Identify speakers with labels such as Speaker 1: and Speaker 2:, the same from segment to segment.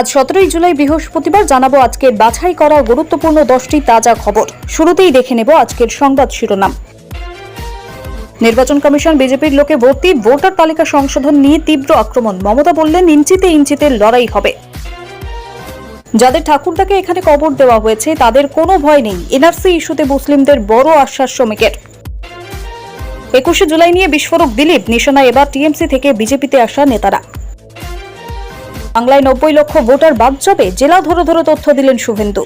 Speaker 1: আজ সতেরোই জুলাই বৃহস্পতিবার জানাব আজকের বাছাই করা গুরুত্বপূর্ণ দশটি তাজা খবর। শুরুতেই দেখে নেব আজকের সংবাদ শিরোনাম। নির্বাচন কমিশন বিজেপির লোকে ভর্তি ভোটার তালিকা সংশোধন নিয়ে তীব্র আক্রমণ। মমতা বললেন, ইঞ্চিতে ইঞ্চিতে লড়াই হবে। যাদের ঠাকুরদাকে এখানে কবর দেওয়া হয়েছে, তাদের কোনো ভয় নেই। এনআরসি ইস্যুতে মুসলিমদের বড় আশ্বাস শ্রমিকের। একুশে জুলাই নিয়ে বিস্ফোরক দিলীপ, নিশানা এবার টিএমসি থেকে বিজেপিতে আসা নেতারা। বাংলায় নব্বই লক্ষ ভোটার বাদ যাবে, জেলা ধরে ধরে তথ্য দিলেন শুভেন্দু।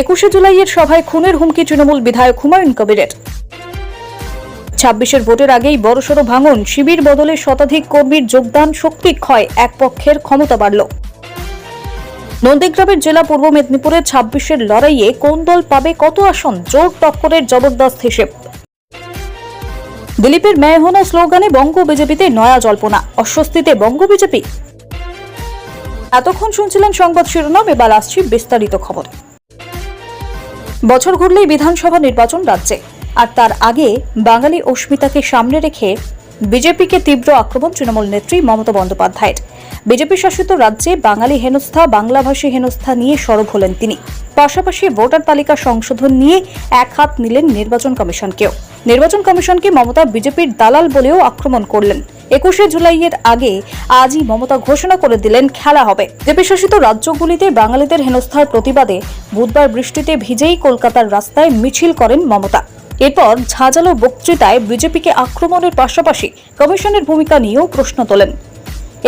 Speaker 1: একুশে জুলাইয়ের সভায় খুনের হুমকি তৃণমূল বিধায়ক হুমায়ুন কবিরের। ছাব্বিশের ভোটের আগেই বড়সড় ভাঙন, শিবির বদলে শতাধিক কর্মীর যোগদান শক্তি ক্ষয়, এক পক্ষের ক্ষমতা বাড়ল। নন্দীগ্রামের জেলা পূর্ব মেদিনীপুরের ছাব্বিশের লড়াইয়ে কোন দল পাবে কত আসন, জোর টক্করের জবরদস্ত হিসেব। দিলীপের মেয়হনা স্লোগানে বঙ্গ বিজেপিতে নয়া জল্পনা, অস্বস্তিতে বঙ্গ বিজেপি এতক্ষণ শুনছিলেন সংবাদ শিরোনাম, এবার আসছি বিস্তারিত খবরে। বছর ঘুরলেই বিধানসভা নির্বাচন রাজ্যে, আর তার আগে বাঙালি অস্মিতাকে সামনে রেখে বিজেপিকে তীব্র আক্রমণ তৃণমূল নেত্রী মমতা বন্দ্যোপাধ্যায়ের। বিজেপি শাসিত রাজ্যে বাঙালি হেনস্থা বাংলাভাষী হেনস্থা নিয়ে সরব হলেন তিনি। পাশাপাশি ভোটার তালিকা সংশোধন নিয়ে এক হাত নিলেন নির্বাচন কমিশনকেও। নির্বাচন কমিশনকে মমতা বিজেপির দালাল বলেও আক্রমণ করলেন। একুশে জুলাইয়ের আগে আজই মমতা ঘোষণা করে দিলেন, খেলা হবে। বিজেপি শাসিত রাজ্যগুলিতে বাঙালিদের হেনস্থার প্রতিবাদে বুধবার বৃষ্টিতে ভিজেই কলকাতার রাস্তায় মিছিল করেন মমতা। এরপর ঝাঁঝালো বক্তৃতায় বিজেপিকে আক্রমণের পাশাপাশি কমিশনের ভূমিকা নিয়েও প্রশ্ন তোলেন।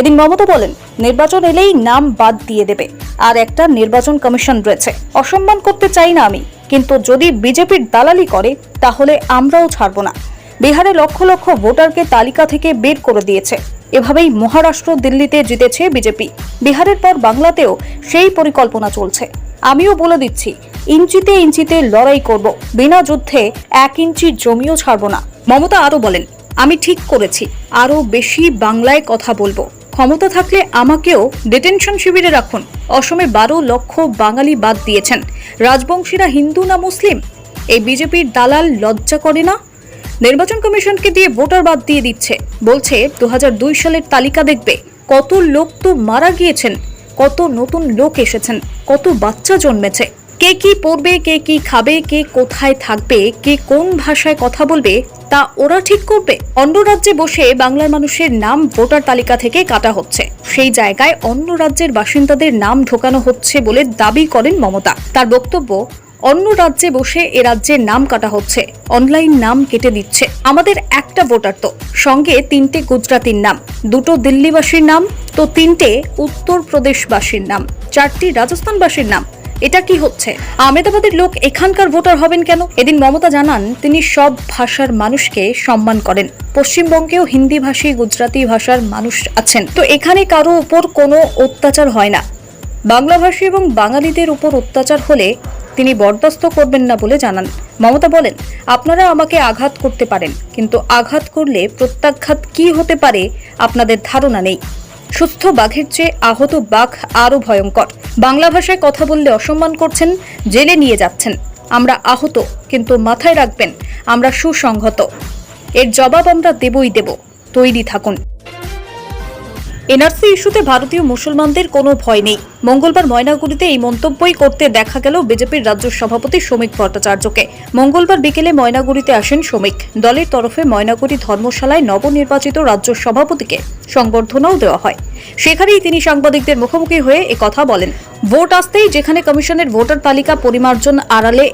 Speaker 1: এদিন মমতা বলেন, নির্বাচন এলেই নাম বাদ দিয়ে দেবে, আর একটা নির্বাচন কমিশন রয়েছে। অসম্মান করতে চাই না আমি, কিন্তু যদি বিজেপির দালালি করে, তাহলে আমরাও ছাড়ব না। বিহারে লক্ষ লক্ষ ভোটারকে তালিকা থেকে বের করে দিয়েছে। এভাবেই মহারাষ্ট্র, দিল্লিতে জিতেছে বিজেপি। বিহারের পর বাংলাতেও সেই পরিকল্পনা চলছে। আমিও বলে দিচ্ছি, ইঞ্চিতে ইঞ্চিতে লড়াই করব। বিনা যুদ্ধে এক ইঞ্চি জমিও ছাড়ব না। মমতা আরও বলেন, আমি ঠিক করেছি, আরও বেশি বাংলায় কথা বলব। ক্ষমতা থাকলে আমাকেও ডিটেনশন শিবিরে রাখুন। অসমে বারো লক্ষ বাঙালি বাদ দিয়েছেন। রাজবংশীরা হিন্দু না মুসলিম? এই বিজেপির দালাল লজ্জা করে না? নির্বাচন কমিশনকে দিয়ে ভোটার বাদ দিয়ে দিচ্ছে। বলছে দু সালের তালিকা দেখবে কত লোক তো মারা গিয়েছেন, কত নতুন লোক এসেছেন, কত বাচ্চা জন্মেছে। কে কি পড়বে, কে কি খাবে, কে কোথায় থাকবে, কে কোন ভাষায় কথা বলবে, তা ওরা ঠিক করবে। অন্য রাজ্যে বসে বাংলার মানুষের নাম ভোটার তালিকা থেকে কাটা হচ্ছে। সেই জায়গায় অন্য রাজ্যের বাসিন্দাদের নাম ঢোকানো হচ্ছে বলে দাবি করেন মমতা। তার বক্তব্য, অন্য রাজ্যে বসে এ রাজ্যের নাম কাটা হচ্ছে। অনলাইন নাম কেটে দিচ্ছে। আমাদের একটা ভোটার তো, সঙ্গে তিনটে গুজরাতির নাম, দুটো দিল্লিবাসীর নাম, তো তিনটে উত্তরপ্রদেশবাসীর নাম, চারটি রাজস্থানবাসীর নাম। এটা কি হচ্ছে? আহমেদাবাদের লোক এখানকার ভোটার হবেন কেন? এদিন মমতা জানান, তিনি সব ভাষার মানুষকে সম্মান করেন। পশ্চিমবঙ্গেও হিন্দি ভাষী, গুজরাটি ভাষার মানুষ আছেন। তো এখানে কারও উপর কোনো অত্যাচার হয় না। বাংলাভাষী এবং বাঙালিদের উপর অত্যাচার হলে তিনি বরদাস্ত করবেন না বলে জানান। মমতা বলেন আপনারা আমাকে আঘাত করতে পারেন, কিন্তু আঘাত করলে প্রত্যাঘাত কি হতে পারে আপনাদের ধারণা নেই। সুস্থ বাঘের চেয়ে আহত বাঘ আরও ভয়ঙ্কর। বাংলা ভাষায় কথা বললে অসম্মান করছেন, জেলে নিয়ে যাচ্ছেন। আমরা আহত, কিন্তু মাথায় রাখবেন, আমরা সুসংহত। এর জবাব আমরা দেবই দেব। তৈরি থাকুন। এনআরসি ইস্যুতে ভারতীয় মুসলমানদের কোনো ভয় নেই। মঙ্গলবার ময়নাগুড়িতে এই মন্তব্যই করতে দেখা গেল বিজেপির রাজ্য সভাপতি শ্রমিক ভট্টাচার্যকে। মঙ্গলবার বিকেলে ময়নাগুড়িতে আসেন শ্রমিক। দলের তরফে ময়নাগুড়ি ধর্মশালায় নবনির্বাচিত রাজ্য সভাপতিকে সংবর্ধনাও দেওয়া হয়। সেখানেই তিনি সাংবাদিকদের মুখোমুখি হয়ে কথা বলেন। ভোট আসতেই যেখানে কমিশনের ভোটার তালিকা পরিমার্জন আড়ালে,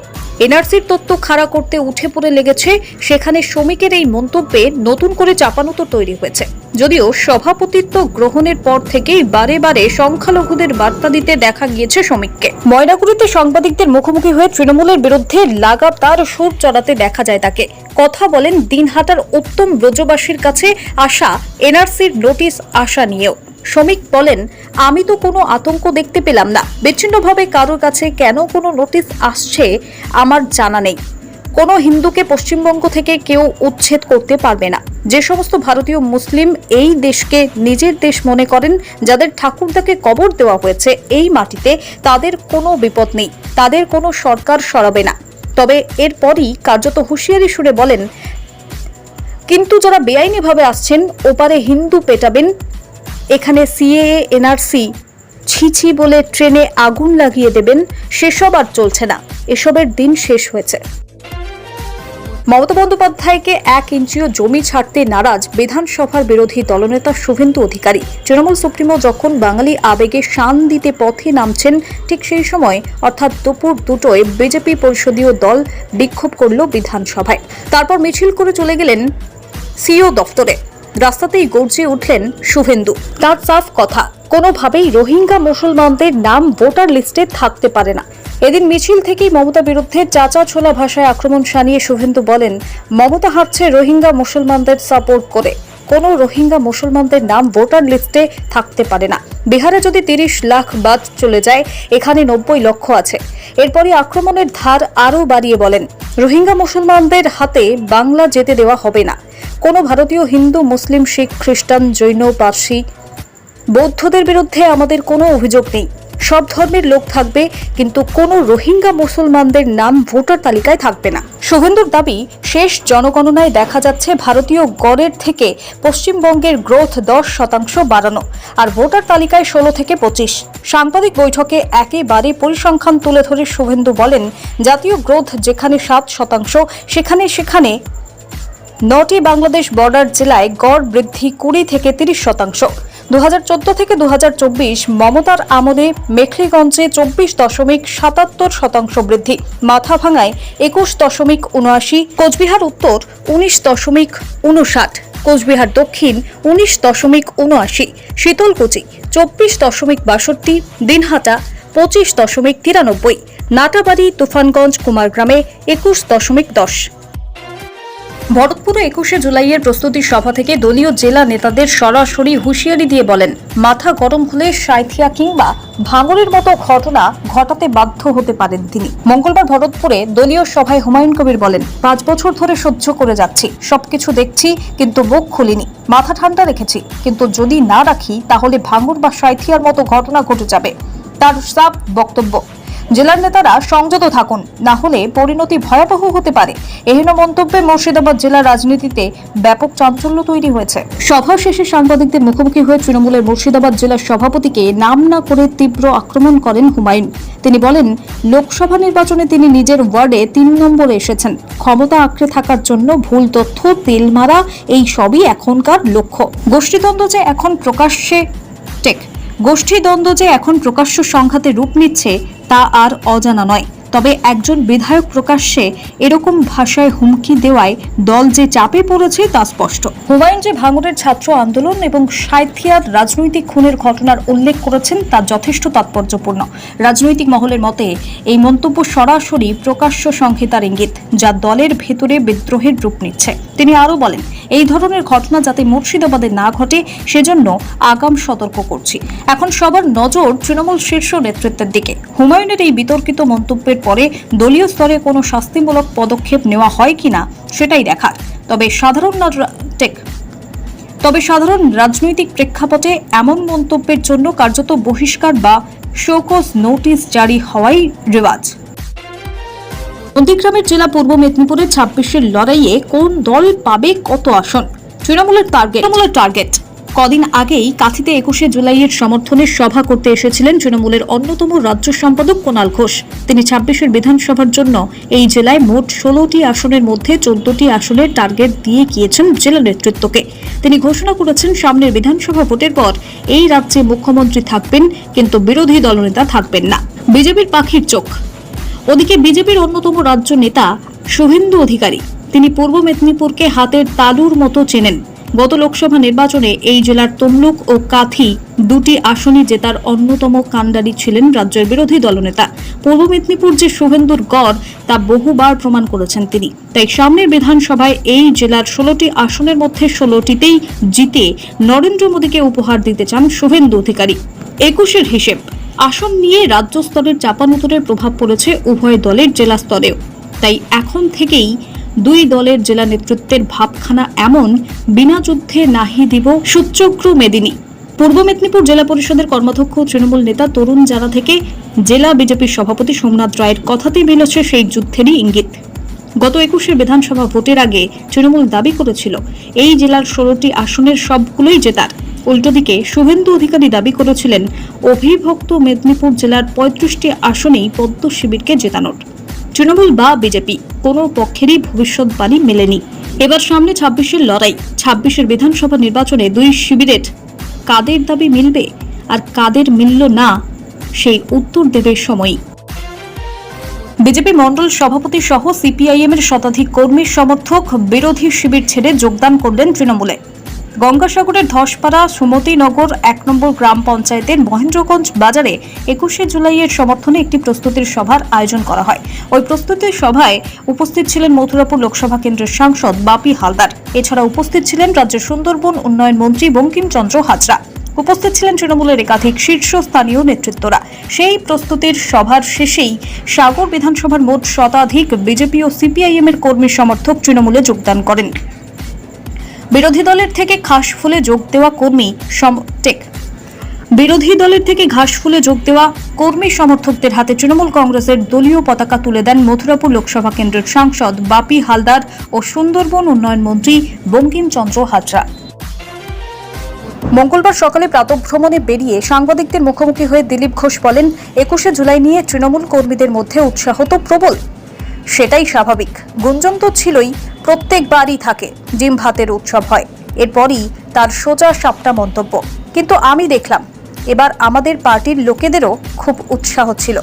Speaker 1: এনআরসির তত্ত্ব খাড়া করতে উঠে পড়ে লেগেছে, সেখানে শ্রমিকের এই মন্তব্যে নতুন করে চাপানুতো তৈরি হয়েছে। যদিও সভাপতিত্ব গ্রহণের পর থেকেই বারে বারে সংখ্যালঘুদের বার্তা দিতে দেখা গিয়েছে শ্রমিককে। ময়নাগুড়িতে সাংবাদিকদের মুখোমুখি হয়ে তৃণমূলের বিরুদ্ধে লাগাতার সুর চড়াতে দেখা যায় তাকে। কথা বলেন দিনহাটার উত্তম ব্রজবাসীর কাছে আসা এনআরসির নোটিশ আসা নিয়েও। শ্রমিক বলেন, আমি তো কোনো আতঙ্ক দেখতে পেলাম না। বিচ্ছিন্নভাবে কারোর কাছে কেন কোনো নোটিশ আসছে আমার জানা নেই। কোনো হিন্দুকে পশ্চিমবঙ্গ থেকে কেউ উচ্ছেদ করতে পারবে না। যে সমস্ত ভারতীয় মুসলিম এই দেশকে নিজের দেশ মনে করেন, যাদের ঠাকুরদাকে কবর দেওয়া হয়েছে এই মাটিতে তাদের কোনো বিপদ নেই। তাদের কোনো সরকার সরাবে না। তবে এরপরই কার্যত হুঁশিয়ারি সুরে বলেন, কিন্তু যারা বেআইনিভাবে আসছেন, ওপারে হিন্দু পেটাবেন এখানে সিএএ, এনআরসি ছিছি বলে ট্রেনে আগুন লাগিয়ে দেবেন, সেসব আর চলছে না। এসবের দিন শেষ হয়েছে। মমতা বন্দ্যোপাধ্যায়কে এক ইঞ্চিও জমি ছাড়তে নারাজ বিধানসভার বিরোধী দলনেতা শুভেন্দু অধিকারী। তৃণমূল সুপ্রিমো যখন বাঙালি আবেগে শান দিতে পথে নামছেন, ঠিক সেই সময় অর্থাৎ দুপুর দুটোয় বিজেপি পরিষদীয় দল বিক্ষোভ করল বিধানসভায়। তারপর মিছিল করে চলে গেলেন সিও দফতরে রাস্তাতেই গর্জে উঠলেন শুভেন্দু। তার সাফ কথা, কোনোভাবেই রোহিঙ্গা মুসলমানদের নাম ভোটার লিস্টে থাকতে পারে না। এদিন মিছিল থেকেই মমতা বিরুদ্ধে চাচা ছোলা ভাষায় আক্রমণ সানিয়ে শুভেন্দু বলেন, মমতা হাঁটছে রোহিঙ্গা মুসলমানদের সাপোর্ট করে। কোনো রোহিঙ্গা মুসলমানদের নাম ভোটার লিস্টে থাকতে পারে না। বিহারে যদি তিরিশ লাখ বাদ চলে যায়, এখানে নব্বই লক্ষ আছে। এরপরই আক্রমণের ধার আরও বাড়িয়ে বলেন, রোহিঙ্গা মুসলমানদের হাতে বাংলা যেতে দেওয়া হবে না। কোনো ভারতীয়, হিন্দু, মুসলিম, শিখ, খ্রিস্টান, জৈন, পার্সি বৌদ্ধদের বিরুদ্ধে আমাদের কোনো অভিযোগ নেই। সব ধর্মের লোক থাকবে, কিন্তু কোনো রোহিঙ্গা মুসলমানদের নাম ভোটার তালিকায় থাকবে না। শুভেন্দুর দাবি, শেষ জনগণনায় দেখা যাচ্ছে ভারতীয় গড়ের থেকে পশ্চিমবঙ্গের গ্রোথ দশ শতাংশ বাড়ানো, আর ভোটার তালিকায় ষোলো থেকে পঁচিশ। সাংবাদিক বৈঠকে একেবারে পরিসংখ্যান তুলে ধরে শুভেন্দু বলেন, জাতীয় গ্রোথ যেখানে সাত শতাংশ, সেখানে সেখানে। নটি বাংলাদেশ বর্ডার জেলায় গড় বৃদ্ধি কুড়ি থেকে তিরিশ শতাংশ। দু হাজার চোদ্দ থেকে দু হাজার চব্বিশ মমতার আমলে মেখলিগঞ্জে চব্বিশ দশমিক সাতাত্তর শতাংশ বৃদ্ধি। মাথাভাঙায় একুশ দশমিক উনআশি, কোচবিহার উত্তর উনিশ দশমিক উনষাট, কোচবিহার দক্ষিণ উনিশ দশমিক উনআশি, শীতলকুচি চব্বিশ দশমিক বাষট্টি, দিনহাটা পঁচিশ দশমিক তিরানব্বই, নাটাবাড়ি, তুফানগঞ্জ, কুমারগ্রামে একুশ দশমিক দশ। ভরতপুরে একুশে জুলাইয়ের প্রস্তুতি সভা থেকে দলীয় জেলা নেতাদের সরাসরি হুঁশিয়ারি দিয়ে বলেন, মাথা গরম হলে সাঁথিয়া কিংবা ভাঙরের মতো ঘটনা ঘটাতে বাধ্য হতে পারেন তিনি। মঙ্গলবার ভরতপুরে দলীয় সভায় হুমায়ুন কবির বলেন, পাঁচ বছর ধরে সহ্য করে যাচ্ছি, সবকিছু দেখছি কিন্তু মুখ খুলিনি, মাথা ঠান্ডা রেখেছি, কিন্তু যদি না রাখি তাহলে ভাঙর বা সাঁথিয়ার মতো ঘটনা ঘটে যাবে, তার সাফ বক্তব্য। জেলার নেতারা সংযত থাকুন, না হলে পরিণতি ভয়াবহ হতে পারে। এহেন মন্তব্যে মুর্শিদাবাদ জেলার রাজনীতিতে ব্যাপক চাঞ্চল্য তৈরি হয়েছে। সভা শেষে সাংবাদিকদের মুখোমুখি হয়ে তৃণমূলের মুর্শিদাবাদ জেলার সভাপতিকে নাম না করে তীব্র আক্রমণ করেন হুমায়ুন। তিনি বলেন, লোকসভা নির্বাচনে তিনি নিজের ওয়ার্ডে তিন নম্বরে এসেছেন। ক্ষমতা আঁকড়ে থাকার জন্য ভুল তথ্য, তেল মারা, এই সবই এখনকার লক্ষ্য। গোষ্ঠীদ্বন্দ্ব যে এখন প্রকাশ্যে, টেক, গোষ্ঠীদ্বন্দ্ব যে এখন প্রকাশ্য সংঘাতে রূপ নিচ্ছে তা আর অজানা নয়। তবে একজন বিধায়ক প্রকাশ্যে এরকম ভাষায় হুমকি দেওয়ায় দল যে চাপে পড়েছে তা স্পষ্ট। হুমায়ুন যে ভাঙড়ের ছাত্র আন্দোলন এবং সাঁথিয়ার রাজনৈতিক খুনের ঘটনার উল্লেখ করেছেন তা যথেষ্ট তাৎপর্যপূর্ণ। রাজনৈতিক মহলের মতে, এই মন্তব্য সরাসরি প্রকাশ্য সংহিতার ইঙ্গিত, যা দলের ভেতরে বিদ্রোহের রূপ নিচ্ছে। তিনি আরও বলেন, এই ধরনের ঘটনা যাতে মুর্শিদাবাদে না ঘটে, সেজন্য আগাম সতর্ক করছি। এখন সবার নজর তৃণমূল শীর্ষ নেতৃত্বের দিকে। হুমায়ুনের এই বিতর্কিত মন্তব্যের পরে দলীয় স্তরে কোনো শাস্তিমূলক পদক্ষেপ নেওয়া হয় কিনা সেটাই দেখার। তবে সাধারণ টেক তবে সাধারণ রাজনৈতিক প্রেক্ষাপটে এমন মন্তব্যের জন্য কার্যত বহিষ্কার বা শোকজ নোটিশ জারি হওয়াই রেওয়াজ। নন্দীগ্রামের জেলা পূর্ব মেদিনীপুরের ছাব্বিশের লড়াইয়ে কোন দল পাবে কত আসন? তৃণমূলের টার্গেট তৃণমূলের টার্গেট কদিন আগেই কাথিতে একুশে জুলাইয়ের সমর্থনে সভা করতে এসেছিলেন তৃণমূলের অন্যতম রাজ্য সম্পাদক কোনাল ঘোষ। তিনি ছাব্বিশের বিধানসভার জন্য এই জেলায় মোট ষোলোটি আসনের মধ্যে চোদ্দটি আসনের টার্গেট দিয়ে গিয়েছেন জেলা নেতৃত্বকে। তিনি ঘোষণা করেছেন, সামনের বিধানসভা ভোটের পর এই রাজ্যে মুখ্যমন্ত্রী থাকবেন, কিন্তু বিরোধী দলনেতা থাকবেন না। বিজেপির পাখির চোখ। ওদিকে বিজেপির অন্যতম রাজ্য নেতা শুভেন্দু অধিকারী। তিনি পূর্ব মেদিনীপুরকে হাতের তালুর মতো চেনেন। গত লোকসভা নির্বাচনে এই জেলার তমলুক ও কাথি দুটি আসনে জেতার অন্যতম কাণ্ডারি ছিলেন রাজ্যের বিরোধী দলনেতা। পূর্ব মেদিনীপুর যে শুভেন্দুর গড়, তা বহুবার প্রমাণ করেছেন তিনি। তাই সামনের বিধানসভায় এই জেলার ষোলোটি আসনের মধ্যে ষোলোটিতেই জিতে নরেন্দ্র মোদীকে উপহার দিতে চান শুভেন্দু অধিকারী। একুশের হিসেব, আসন নিয়ে রাজ্য স্তরের চাপানুতরের প্রভাব পড়েছে উভয় দলের জেলা স্তরেও। তাই এখন থেকেই দুই দলের জেলা নেতৃত্বের ভাবখানা এমন, বিনা যুদ্ধে নাহি দিব সূচ্যগ্র মেদিনী। পূর্ব মেদিনীপুর জেলা পরিষদের কর্মাধ্যক্ষ তৃণমূল নেতা তরুণ জানা থেকে জেলা বিজেপির সভাপতি সোমনাথ রায়ের কথাতেই মিলেছে সেই যুদ্ধেরই ইঙ্গিত। গত একুশের বিধানসভা ভোটের আগে তৃণমূল দাবি করেছিল, এই জেলার ষোলোটি আসনের সবগুলোই জেতার। উল্টো দিকে শুভেন্দু অধিকারী দাবি করেছিলেন অভিভক্ত মেদিনীপুর জেলার পঁয়ত্রিশটি আসনেই পদ্ম শিবিরকে জেতানোর। তৃণমূল বা বিজেপি, কোনো পক্ষেরই ভবিষ্যৎবাণী মেলেনি। এবার সামনে ছাব্বিশের লড়াই। ছাব্বিশের বিধানসভা নির্বাচনে দুই শিবিরের কাদের দাবি মিলবে আর কাদের মিলল না, সেই উত্তর দেবে সময়ই। বিজেপি মণ্ডল সভাপতি সহ সিপিআইএম এর শতাধিক কর্মী সমর্থক বিরোধী শিবির ছেড়ে যোগদান করলেন তৃণমূলে। গঙ্গাসাগরের ধসপাড়া, সুমতিনগর, এক নম্বর গ্রাম পঞ্চায়েতের মহেন্দ্রগঞ্জ বাজারে একুশে জুলাইয়ের সমর্থনে একটি প্রস্তুতির সভার আয়োজন করা হয়। ওই প্রস্তুতির সভায় উপস্থিত ছিলেন মথুরাপুর লোকসভা কেন্দ্রের সাংসদ বাপি হালদার। এছাড়া উপস্থিত ছিলেন রাজ্যের সুন্দরবন উন্নয়ন মন্ত্রী বঙ্কিমচন্দ্র হাজরা। উপস্থিত ছিলেন তৃণমূলের একাধিক শীর্ষস্থানীয় নেতৃত্বরা। সেই প্রস্তুতির সভার শেষেই সাগর বিধানসভার মোট শতাধিক বিজেপি ও সিপিআইএম এর কর্মী সমর্থক তৃণমূলে যোগদান করেন। বিরোধী দলের থেকে খাস ফুলে যোগ দেওয়া কর্মী সমটেক বিরোধী দলের থেকে ঘাস ফুলে যোগ দেওয়া কর্মী সমর্থকদের হাতে তৃণমূল কংগ্রেসের দলীয় পতাকা তুলে দেন মথুরাপুর লোকসভা কেন্দ্রের সাংসদ বাপি হালদার ও সুন্দরবন উন্নয়ন মন্ত্রী বঙ্কিমচন্দ্র হাজরা। মঙ্গলবার সকালে প্রাতভ্রমণে বেরিয়ে সাংবাদিকদের মুখোমুখি হয়ে দিলীপ ঘোষ বলেন, একুশে জুলাই নিয়ে তৃণমূল কর্মীদের মধ্যে উৎসাহ তো প্রবল। সেটাই স্বাভাবিক। গুঞ্জন তো ছিলই প্রত্যেকবারই থাকে ডিম ভাতের উৎসব হয়। এরপরই তার সোজা সাপটা মন্তব্য। কিন্তু আমি দেখলাম, এবার আমাদের পার্টির লোকেদেরও খুব উৎসাহ ছিল।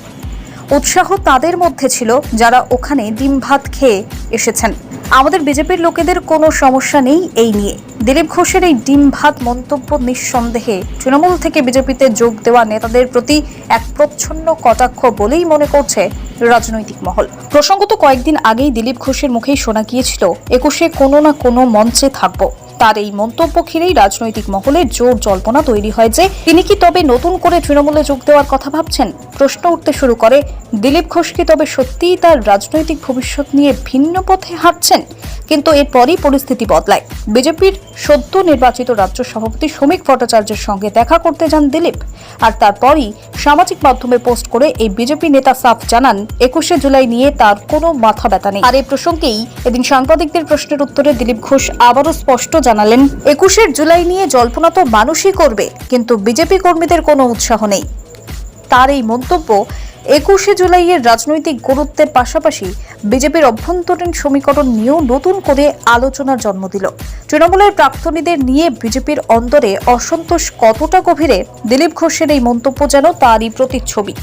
Speaker 1: উৎসাহ তাদের মধ্যে ছিল যারা ওখানে ডিম ভাত খেয়ে এসেছেন। আমাদের বিজেপির লোকেদের কোনো সমস্যা নেই এই নিয়ে। দিলীপ ঘোষের এই ডিম ভাত মন্তব্য নিঃসন্দেহে তৃণমূল থেকে বিজেপিতে যোগ দেওয়া নেতাদের প্রতি এক প্রচ্ছন্ন কটাক্ষ বলেই মনে করছে রাজনৈতিক মহল। প্রসঙ্গত কয়েকদিন আগেই দিলীপ ঘোষের মুখেই শোনা গিয়েছিল, একুশে কোনো না কোনো মঞ্চে থাকব। তার এই মন্তব্য ঘিরেই রাজনৈতিক মহলে জোর জল্পনা তৈরি হয় যে, তিনি কি তবে নতুন করে তৃণমূলে যোগ দেওয়ার কথা ভাবছেন? প্রশ্ন উঠতে শুরু করে। দিলীপ ঘোষ কি তবে সত্যিই তার রাজনৈতিক ভবিষ্যৎ নিয়ে ভিন্ন পথে হাঁটছেন, কিন্তু এরপরই পরিস্থিতি বদলায়। বিজেপির সদ্য নির্বাচিত রাজ্য সভাপতি শ্রমিক ভট্টাচার্যের সঙ্গে দেখা করতে যান দিলীপ। আর তারপরই সামাজিক মাধ্যমে পোস্ট করে এই বিজেপি নেতা সাফ জানান, একুশে জুলাই নিয়ে তার কোনো মাথা ব্যথা নেই। আর এই প্রসঙ্গেই এদিন সাংবাদিকদের প্রশ্নের উত্তরে দিলীপ ঘোষ আবারও স্পষ্ট জানালেন একুশের জুলাই নিয়ে জল্পনা তো মানুষই করবে, কিন্তু বিজেপি কর্মীদের কোনো উৎসাহ নেই। তার এই মন্তব্য একুশে জুলাইয়ের রাজনৈতিক গুরুত্বের পাশাপাশি বিজেপির অভ্যন্তরীণ সমীকরণ নিয়েও নতুন করে আলোচনার জন্ম দিল। তৃণমূলের প্রাক্তনীদের নিয়ে বিজেপির অন্তরে অসন্তোষ কতটা গভীরে, দিলীপ ঘোষের এই মন্তব্য যেন তারই প্রতিচ্ছবি।